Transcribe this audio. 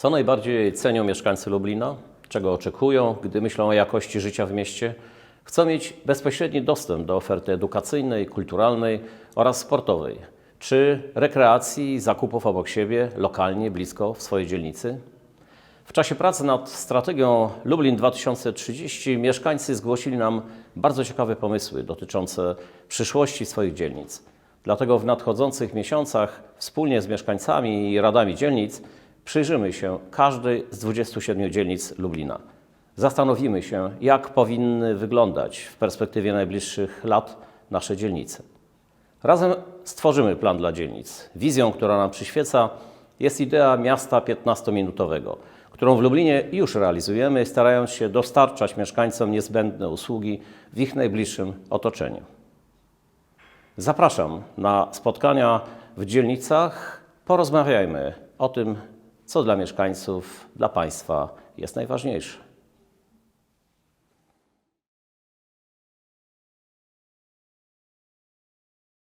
Co najbardziej cenią mieszkańcy Lublina? Czego oczekują, gdy myślą o jakości życia w mieście? Chcą mieć bezpośredni dostęp do oferty edukacyjnej, kulturalnej oraz sportowej, czy rekreacji i zakupów obok siebie, lokalnie, blisko, w swojej dzielnicy. W czasie pracy nad strategią Lublin 2030 mieszkańcy zgłosili nam bardzo ciekawe pomysły dotyczące przyszłości swoich dzielnic. Dlatego w nadchodzących miesiącach wspólnie z mieszkańcami i radami dzielnic przyjrzymy się każdej z 27 dzielnic Lublina. Zastanowimy się, jak powinny wyglądać w perspektywie najbliższych lat nasze dzielnice. Razem stworzymy plan dla dzielnic. Wizją, która nam przyświeca, jest idea miasta 15-minutowego, którą w Lublinie już realizujemy, starając się dostarczać mieszkańcom niezbędne usługi w ich najbliższym otoczeniu. Zapraszam na spotkania w dzielnicach. Porozmawiajmy o tym, co dla mieszkańców, dla państwa jest najważniejsze.